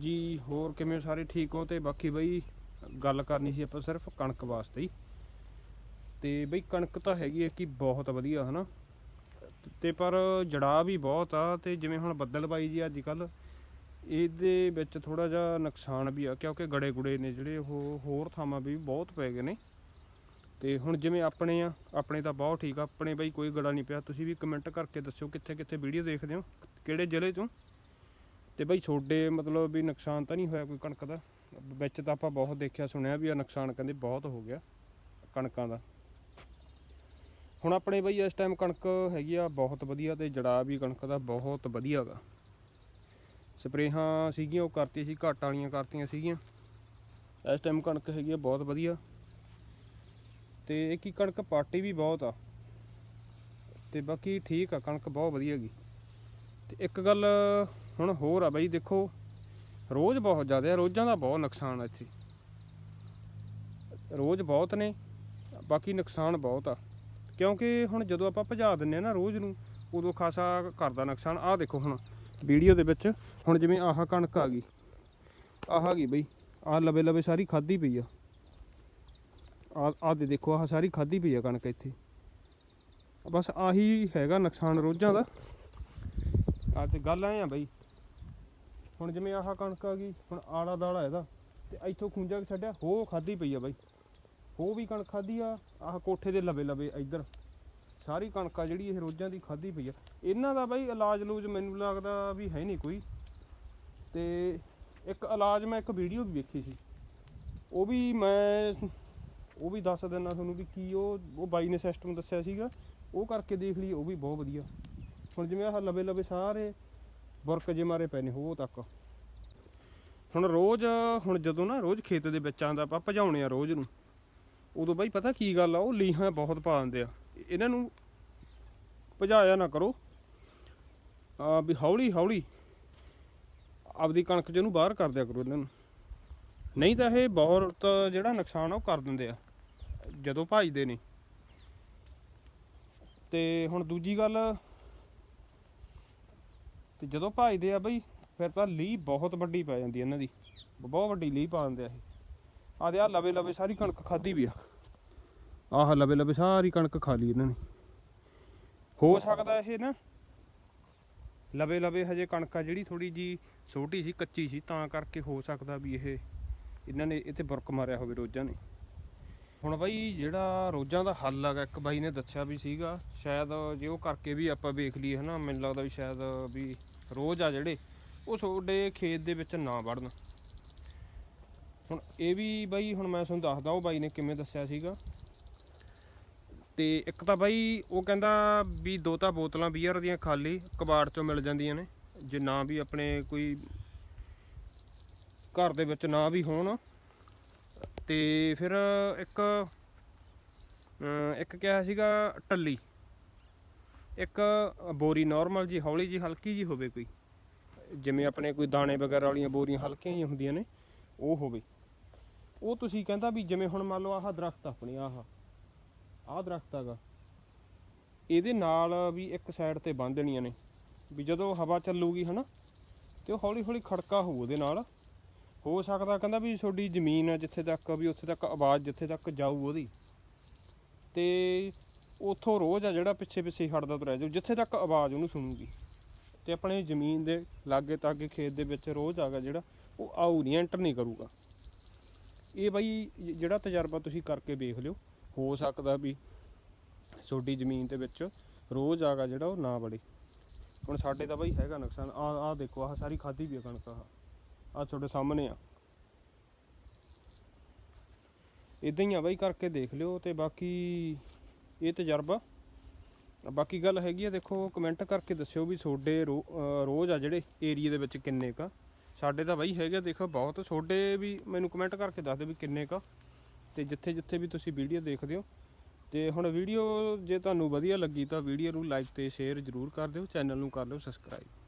ਜੀ, ਹੋਰ ਕਿਵੇਂ ਹੋ ਸਾਰੇ? ਠੀਕ ਹੋ? ਤੇ ਬਾਕੀ ਬਈ, ਗੱਲ ਕਰਨੀ ਸੀ ਆਪਾਂ ਸਿਰਫ ਕਣਕ ਵਾਸਤੇ ਹੀ। ਤੇ ਬਈ ਕਣਕ ਤਾਂ ਹੈਗੀ ਹੈ ਕਿ ਬਹੁਤ ਵਧੀਆ, ਹਨਾ? ਤੇ ਪਰ ਜੜਾ ਵੀ ਬਹੁਤ ਆ, ਤੇ ਜਿਵੇਂ ਹੁਣ ਬੱਦਲ ਬੱਦਲਬਾਈ ਜੀ ਅੱਜ ਕੱਲ ਇਹਦੇ ਵਿੱਚ ਥੋੜਾ ਜਿਹਾ ਨੁਕਸਾਨ ਵੀ ਆ, ਕਿਉਂਕਿ ਗੜੇ ਗੁੜੇ ਨੇ ਜਿਹੜੇ ਉਹ ਹੋਰ ਥਾਵਾਂ ਵੀ ਬਹੁਤ ਪੈ ਗਏ ਨੇ। ਤੇ ਹੁਣ ਜਿਵੇਂ ਆਪਣੇ ਆ, ਆਪਣੇ ਤਾਂ ਬਹੁਤ ਠੀਕ ਆ, ਆਪਣੇ ਬਈ ਕੋਈ ਗੜਾ ਨਹੀਂ ਪਿਆ। ਤੁਸੀਂ ਵੀ ਕਮੈਂਟ ਕਰਕੇ ਦੱਸਿਓ ਕਿੱਥੇ ਕਿੱਥੇ ਵੀਡੀਓ ਦੇਖਦੇ ਹੋ? ਕਿਹੜੇ ਜ਼ਿਲ੍ਹੇ ਤੋਂ? ਤੇ ਬਈ ਛੋਡੇ ਮਤਲਬ ਵੀ ਨੁਕਸਾਨ ਤਾਂ ਨਹੀਂ ਹੋਇਆ ਕੋਈ ਕਣਕ ਦਾ? ਵਿੱਚ ਤਾਂ ਆਪਾਂ ਬਹੁਤ ਦੇਖਿਆ, ਸੁਣਿਆ ਵੀ ਆ ਨੁਕਸਾਨ ਕਹਿੰਦੇ ਬਹੁਤ ਹੋ ਗਿਆ ਕਣਕਾਂ ਦਾ। ਹੁਣ ਆਪਣੇ ਬਈ ਇਸ ਟਾਈਮ ਕਣਕ ਹੈਗੀ ਆ ਬਹੁਤ ਵਧੀਆ ਤੇ ਜੜਾ ਵੀ ਕਣਕ ਦਾ ਬਹੁਤ ਵਧੀਆ ਗਾ। ਸਪਰੇਹਾਂ ਸੀਗੀਆਂ, ਉਹ ਕਰਤੀਆਂ ਸੀ, ਘੱਟ ਵਾਲੀਆਂ ਕਰਤੀਆਂ ਸੀਗੀਆਂ। ਇਸ ਟਾਈਮ ਕਣਕ ਹੈਗੀ ਆ ਬਹੁਤ ਵਧੀਆ। ਤੇ ਇਹ ਕੀ ਕਣਕ ਪਾਟੀ ਵੀ ਬਹੁਤ ਆ। ਤੇ ਬਾਕੀ ਠੀਕ ਆ, ਕਣਕ ਬਹੁਤ ਵਧੀਆ ਹੈਗੀ। ਤੇ ਇੱਕ ਗੱਲ ਹੁਣ ਹੋਰ ਆ ਬਾਈ, ਦੇਖੋ, ਰੋਜ਼ ਬਹੁਤ ਜ਼ਿਆਦਾ ਰੋਜ਼ਾਂ ਦਾ ਬਹੁਤ ਨੁਕਸਾਨ ਆ ਇੱਥੇ। ਰੋਜ਼ ਬਹੁਤ ਨੇ, ਬਾਕੀ ਨੁਕਸਾਨ ਬਹੁਤ ਆ। ਕਿਉਂਕਿ ਹੁਣ ਜਦੋਂ ਆਪਾਂ ਭਜਾ ਦਿੰਨੇ ਆ ਨਾ ਰੋਜ਼ ਨੂੰ, ਉਦੋਂ ਖਾਸਾ ਕਰਦਾ ਨੁਕਸਾਨ। ਆਹ ਦੇਖੋ ਹੁਣ, ਵੀਡੀਓ ਦੇ ਵਿੱਚ, ਹੁਣ ਜਿਵੇਂ ਆਹ ਕਣਕ ਆ ਗਈ। ਆਹ ਆ ਗਈ ਬਈ, ਆਹ ਲਵੇ ਲਵੇ ਸਾਰੀ ਖਾਦੀ ਪਈ ਆ। ਆ ਆਹ ਦੇ ਦੇਖੋ, ਆਹ ਸਾਰੀ ਖਾਦੀ ਪਈ ਆ ਕਣਕ ਇੱਥੇ। ਬਸ ਆਹੀ ਹੈਗਾ ਨੁਕਸਾਨ ਰੋਜ਼ਾਂ ਦਾ। ਆ ਤੇ ਗੱਲ ਐ ਆ ਬਈ ਹੁਣ ਜਿਵੇਂ ਆਹ ਕਣਕ ਆ ਗਈ, ਹੁਣ ਆਲਾ ਦਾਲਾ ਇਹਦਾ, ਤੇ ਇੱਥੋਂ ਖੁੰਝਾ ਛੱਡਿਆ, ਹੋ ਖਾਦੀ ਪਈ ਆ ਬਾਈ। ਹੋ ਵੀ ਕਣਕ ਖਾਦੀ ਆ, ਆਹ ਕੋਠੇ ਦੇ ਲਵੇ ਲਵੇ ਇੱਧਰ। ਸਾਰੀ ਕਣਕ ਆ ਜਿਹੜੀ ਇਹ ਰੋਜ਼ਾਂ ਦੀ ਖਾਦੀ ਪਈ ਆ। ਇਹਨਾਂ ਦਾ ਬਾਈ ਇਲਾਜ ਲੂਜ ਮੈਨੂੰ ਲੱਗਦਾ ਵੀ ਹੈ ਨਹੀਂ ਕੋਈ। ਤੇ ਇੱਕ ਇਲਾਜ ਮੈਂ ਇੱਕ ਵੀਡੀਓ ਵੀ ਵੇਖੀ ਸੀ। ਉਹ ਵੀ ਮੈਂ, ਉਹ ਵੀ ਦੱਸ ਦਿੰਦਾ ਤੁਹਾਨੂੰ ਵੀ ਕੀ ਉਹ ਉਹ ਬਾਈ ਨੇ ਸਿਸਟਮ ਦੱਸਿਆ ਸੀਗਾ। ਉਹ ਕਰਕੇ ਦੇਖ ਲਈ ਉਹ ਵੀ ਬਹੁਤ ਵਧੀਆ। ਹੁਣ ਜਿਵੇਂ ਆਹ ਲਵੇ ਲਵੇ ਸਾਰੇ ਬੁਰਕ ਜੇ ਮਾਰੇ ਪਏ ਨੇ ਹੋ ਤੱਕ। ਹੁਣ ਰੋਜ਼, ਹੁਣ ਜਦੋਂ ਨਾ ਰੋਜ਼ ਖੇਤ ਦੇ ਵਿੱਚ ਆਂਦਾ ਆਪਾਂ ਭਜਾਉਣੇ ਆ ਰੋਜ਼ ਨੂੰ, ਉਦੋਂ ਬਾਈ ਪਤਾ ਕੀ ਗੱਲ ਆ, ਉਹ ਲੀਹਾਂ ਬਹੁਤ ਪਾ ਦਿੰਦੇ ਆ। ਇਹਨਾਂ ਨੂੰ ਭਜਾਇਆ ਨਾ ਕਰੋ। ਆ ਵੀ ਹੌਲੀ ਹੌਲੀ ਆਪਦੀ ਕਣਕ ਜਿਹਨੂੰ ਬਾਹਰ ਕਰ ਦਿਆ ਕਰੋ ਇਹਨਾਂ ਨੂੰ। ਨਹੀਂ ਤਾਂ ਇਹ ਬਹੁਤ ਜਿਹੜਾ ਨੁਕਸਾਨ ਆ, ਉਹ ਕਰ ਦਿੰਦੇ ਆ, ਜਦੋਂ ਭਜਦੇ ਨੇ। ਤੇ ਹੁਣ ਦੂਜੀ ਗੱਲ ਤੇ ਜਦੋਂ ਭਜਦੇ ਆ ਬਈ, ਫਿਰ ਤਾਂ ਲੀਹ ਬਹੁਤ ਵੱਡੀ ਪੈ ਜਾਂਦੀ ਇਹਨਾਂ ਦੀ। ਬਹੁਤ ਵੱਡੀ ਲੀਹ ਪਾ ਦਿੰਦੇ ਆ ਇਹ। ਆਹ ਦੇ ਆ ਲਵੇ ਲਵੇ ਸਾਰੀ ਕਣਕ ਖਾਦੀ ਵੀ ਆ। ਆਹ ਲਵੇ ਲਵੇ ਸਾਰੀ ਕਣਕ ਖਾ ਲਈ ਇਹਨਾਂ ਨੇ। ਹੋ ਸਕਦਾ ਇਹ ਨਾ, ਲਵੇ ਲਵੇ ਹਜੇ ਕਣਕ ਆ ਜਿਹੜੀ ਥੋੜੀ ਜੀ ਛੋਟੀ ਸੀ, ਕੱਚੀ ਸੀ, ਤਾਂ ਕਰਕੇ ਹੋ ਸਕਦਾ ਵੀ ਇਹ, ਇਹਨਾਂ ਨੇ ਇੱਥੇ ਬੁਰਕ ਮਾਰਿਆ ਹੋਵੇ ਰੋਜ਼ਾਂ ਨੇ। ਹੁਣ ਬਾਈ ਜਿਹੜਾ ਰੋਜ਼ਾਂ ਦਾ ਹੱਲ ਹੈਗਾ, ਇੱਕ ਬਾਈ ਨੇ ਦੱਸਿਆ ਵੀ ਸੀਗਾ, ਸ਼ਾਇਦ ਜੇ ਉਹ ਕਰਕੇ ਵੀ ਆਪਾਂ ਵੇਖ ਲਈਏ ਹਨਾ, ਮੈਨੂੰ ਲੱਗਦਾ ਵੀ ਸ਼ਾਇਦ ਵੀ ਰੋਜ਼ ਆ ਜਿਹੜੇ, ਉਹ ਤੁਹਾਡੇ ਖੇਤ ਦੇ ਵਿੱਚ ਨਾ ਵੜਨ। ਹੁਣ ਇਹ ਵੀ ਬਾਈ, ਹੁਣ ਮੈਂ ਤੁਹਾਨੂੰ ਦੱਸਦਾ, ਉਹ ਬਾਈ ਨੇ ਕਿਵੇਂ ਦੱਸਿਆ ਸੀਗਾ। ਤੇ ਇੱਕ ਤਾਂ ਬਾਈ, ਉਹ ਕਹਿੰਦਾ ਵੀ ਦੋ ਤਾਂ ਬੋਤਲਾਂ ਬੀਅਰ ਦੀਆਂ ਖਾਲੀ, ਕਬਾੜ ਚੋਂ ਮਿਲ ਜਾਂਦੀਆਂ ਨੇ, ਜੇ ਨਾ ਵੀ ਆਪਣੇ ਕੋਈ ਘਰ ਦੇ ਵਿੱਚ ਨਾ ਵੀ ਹੋਣ। ਤੇ ਫਿਰ ਇੱਕ ਇੱਕ ਕਿਹਾ ਸੀਗਾ ਟੱਲੀ। ਇੱਕ ਬੋਰੀ ਨਾਰਮਲ ਜੀ ਹੌਲੀ ਜੀ ਹਲਕੀ ਜੀ ਹੋਵੇ ਕੋਈ। ਜਿਵੇਂ ਆਪਣੇ ਕੋਈ ਦਾਣੇ ਵਗੈਰਾ ਵਾਲੀਆਂ ਬੋਰੀਆਂ ਹਲਕੀਆਂ ਹੀ ਹੁੰਦੀਆਂ ਨੇ, ਉਹ ਹੋਵੇ। ਉਹ ਤੁਸੀਂ ਕਹਿੰਦਾ ਵੀ ਜਿਵੇਂ ਹੁਣ ਮੰਨ ਲਓ ਆਹ ਦਰਖਤ ਆਪਣੇ, ਆਹ ਆਹ ਦਰਖਤ ਹੈਗਾ। ਇਹਦੇ ਨਾਲ ਵੀ ਇੱਕ ਸਾਈਡ ਤੇ ਬੰਨ੍ਹ ਦੇਣੀਆਂ ਨੇ। ਵੀ ਜਦੋਂ ਹਵਾ ਚੱਲੂਗੀ ਹਨਾ, ਤੇ ਉਹ ਹੌਲੀ ਹੌਲੀ ਖੜਕਾ ਹੋਊ ਉਹਦੇ ਨਾਲ। ਹੋ ਸਕਦਾ, ਕਹਿੰਦਾ ਵੀ ਤੁਹਾਡੀ ਜ਼ਮੀਨ ਆ ਜਿੱਥੇ ਤੱਕ, ਵੀ ਉੱਥੇ ਤੱਕ ਆਵਾਜ਼ ਜਿੱਥੇ ਤੱਕ ਜਾਊ ਉਹਦੀ। ਤੇ ਉਥੋਂ ਰੋਜ਼ ਆ ਜਿਹੜਾ ਪਿੱਛੇ ਪਿੱਛੇ ਹਟਦਾ ਤੁਰਿਆ ਜਾਊ, ਜਿੱਥੇ ਤੱਕ ਆਵਾਜ਼ ਉਹਨੂੰ ਸੁਣੂਗੀ। ਤੇ ਆਪਣੇ ਜ਼ਮੀਨ ਦੇ ਲਾਗੇ ਤਾਗੇ ਖੇਤ ਦੇ ਵਿੱਚ ਰੋਜ਼ ਆਗਾ ਜਿਹੜਾ, ਉਹ ਆਊ ਨਹੀਂ, ਐਂਟਰ ਨਹੀਂ ਕਰੂਗਾ। ਇਹ ਬਾਈ ਜਿਹੜਾ ਤਜਰਬਾ ਤੁਸੀਂ ਕਰਕੇ ਵੇਖ ਲਿਓ, ਹੋ ਸਕਦਾ ਵੀ ਤੁਹਾਡੀ ਜ਼ਮੀਨ ਦੇ ਵਿੱਚ ਰੋਜ਼ ਆਗਾ ਜਿਹੜਾ ਉਹ ਨਾ ਵੜੇ। ਹੁਣ ਸਾਡੇ ਤਾਂ ਬਾਈ ਹੈਗਾ ਨੁਕਸਾਨ ਆ ਆ ਦੇਖੋ, ਆਹ ਸਾਰੀ ਖਾਦੀ ਵੀ ਆ ਕਣਕ ਆਹ। ਆ ਤੁਹਾਡੇ ਸਾਹਮਣੇ ਆ। ਇਦਾਂ ਹੀ ਆ ਬਾਈ ਕਰਕੇ ਦੇਖ ਲਿਓ ਤੇ ਬਾਕੀ ਇਹ ਤਜਰਬਾ। ਬਾਕੀ ਗੱਲ ਹੈਗੀ ਆ ਦੇਖੋ ਕਮੈਂਟ ਕਰਕੇ ਦੱਸਿਓ ਵੀ ਤੁਹਾਡੇ ਰੋ- ਰੋਜ਼ ਆ ਜਿਹੜੇ ਏਰੀਆ ਦੇ ਵਿੱਚ ਕਿੰਨੇ ਕਾ ਸਾਡੇ ਤਾਂ ਬਾਈ ਹੈਗੇ ਆ, ਦੇਖੋ ਬਹੁਤ। ਤੁਹਾਡੇ ਵੀ ਮੈਨੂੰ ਕਮੈਂਟ ਕਰਕੇ ਦੱਸ ਦਿਓ ਵੀ ਕਿੰਨੇ ਕਾ ਤੇ ਜਿੱਥੇ ਜਿੱਥੇ ਵੀ ਤੁਸੀਂ ਵੀਡੀਓ ਦੇਖਦੇ ਹੋ। ਤੇ ਹੁਣ ਵੀਡੀਓ ਜੇ ਤੁਹਾਨੂੰ ਵਧੀਆ ਲੱਗੀ ਤਾਂ ਵੀਡੀਓ ਨੂੰ ਲਾਈਕ ਤੇ ਸ਼ੇਅਰ ਜ਼ਰੂਰ ਕਰ ਦਿਓ ਚੈਨਲ ਨੂੰ ਕਰ ਲਿਓ ਸਬਸਕ੍ਰਾਈਬ